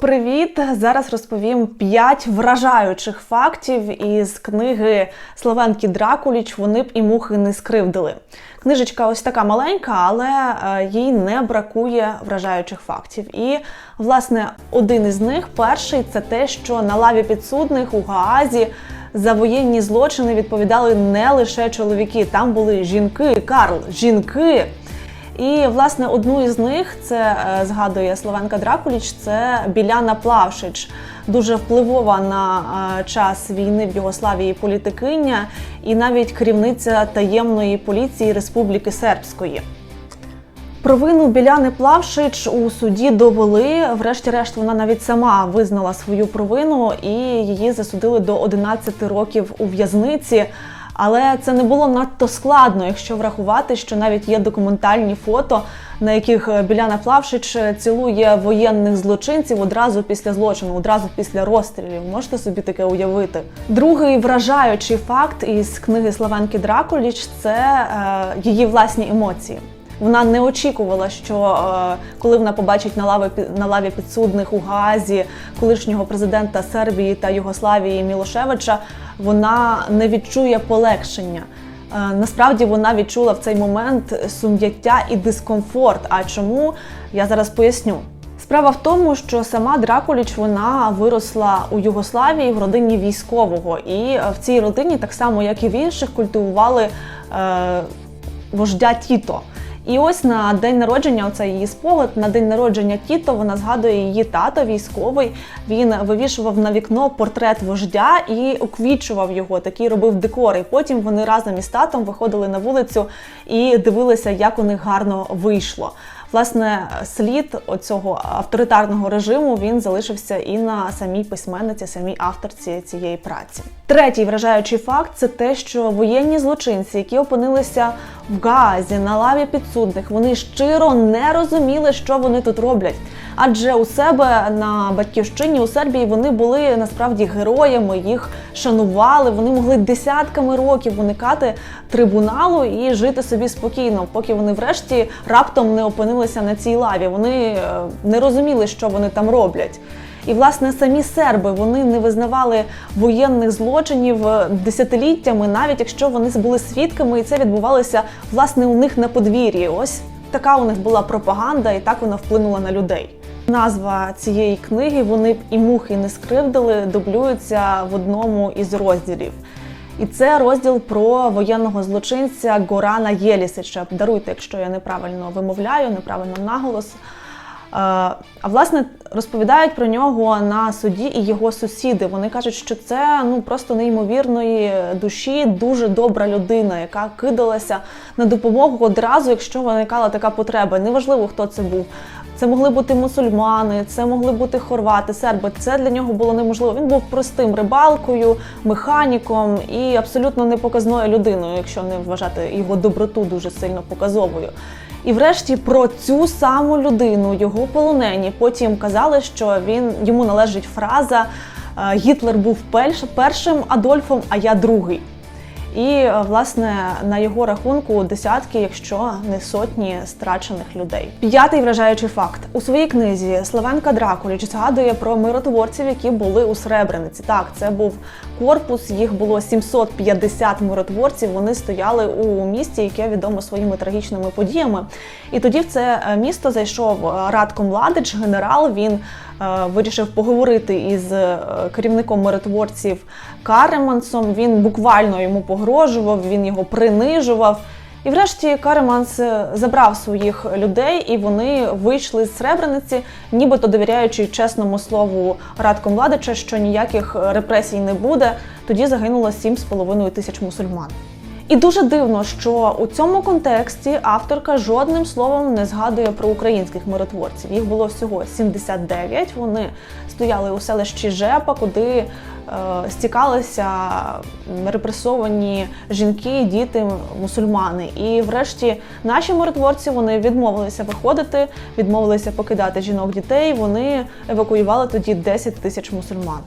Привіт! Зараз розповім 5 вражаючих фактів із книги Славенки Дракуліч. Вони б і мухи не скривдили. Книжечка ось така маленька, але е, їй не бракує вражаючих фактів. І, власне, один із них перший це те, що на лаві підсудних у Гаазі за воєнні злочини відповідали не лише чоловіки, там були жінки. Карл, жінки. І власне одну із них це е, згадує Словенка Дракуліч. Це Біляна Плавшич, дуже впливова на е, час війни в Югославії політикиня і навіть керівниця таємної поліції Республіки Сербської. Провину Біляни Плавшич у суді довели. Врешті-решт, вона навіть сама визнала свою провину і її засудили до 11 років у в'язниці. Але це не було надто складно, якщо врахувати, що навіть є документальні фото, на яких Біляна Плавшич цілує воєнних злочинців одразу після злочину, одразу після розстрілів. Можете собі таке уявити? Другий вражаючий факт із книги Славенки Дракуліч це е, її власні емоції. Вона не очікувала, що е, коли вона побачить на лаві на лаві підсудних у Гаазі колишнього президента Сербії та Югославії Мілошевича, вона не відчує полегшення. Е, насправді вона відчула в цей момент сум'яття і дискомфорт. А чому я зараз поясню? Справа в тому, що сама Дракуліч вона виросла у Югославії в родині військового, і в цій родині, так само як і в інших, культивували е, вождя Тіто. І ось на день народження, оце її спогад, на день народження Тіто вона згадує її тато військовий. Він вивішував на вікно портрет вождя і уквічував його, такий робив декори. Потім вони разом із татом виходили на вулицю і дивилися, як у них гарно вийшло. Власне, слід оцього авторитарного режиму він залишився і на самій письменниці, самій авторці цієї праці. Третій вражаючий факт це те, що воєнні злочинці, які опинилися в Гаазі на лаві підсудних, вони щиро не розуміли, що вони тут роблять. Адже у себе на батьківщині у Сербії вони були насправді героями, їх шанували. Вони могли десятками років уникати трибуналу і жити собі спокійно, поки вони, врешті, раптом не опинилися на цій лаві. Вони е, не розуміли, що вони там роблять. І власне самі серби вони не визнавали воєнних злочинів десятиліттями, навіть якщо вони були свідками, і це відбувалося власне у них на подвір'ї. Ось така у них була пропаганда, і так вона вплинула на людей. Назва цієї книги Вони б і мухи не скривдили, дублюється в одному із розділів. І це розділ про воєнного злочинця Горана Єлісича. Даруйте, якщо я неправильно вимовляю, неправильно наголос. А власне розповідають про нього на суді і його сусіди. Вони кажуть, що це ну просто неймовірної душі, дуже добра людина, яка кидалася на допомогу одразу, якщо виникала така потреба. Неважливо, хто це був. Це могли бути мусульмани, це могли бути хорвати, серби. Це для нього було неможливо. Він був простим рибалкою, механіком і абсолютно непоказною людиною, якщо не вважати його доброту дуже сильно показовою. І врешті про цю саму людину його полонені потім казали, що він йому належить фраза Гітлер був першим Адольфом, а я другий. І власне на його рахунку десятки, якщо не сотні страчених людей. П'ятий вражаючий факт у своїй книзі Славенка Дракуліч згадує про миротворців, які були у Сребрениці. Так, це був корпус, їх було 750 миротворців. Вони стояли у місті, яке відомо своїми трагічними подіями. І тоді в це місто зайшов Радко Младич, генерал. Він вирішив поговорити із керівником миротворців Каремансом. Він буквально йому погрожував, він його принижував. І врешті Кареманс забрав своїх людей, і вони вийшли з Сребрениці, нібито довіряючи чесному слову Радко Младича, що ніяких репресій не буде. Тоді загинуло 7,5 тисяч мусульман. І дуже дивно, що у цьому контексті авторка жодним словом не згадує про українських миротворців. Їх було всього 79. Вони стояли у селищі Жепа, куди е, стікалися репресовані жінки, діти, мусульмани. І, врешті, наші миротворці вони відмовилися виходити, відмовилися покидати жінок дітей. Вони евакуювали тоді 10 тисяч мусульман.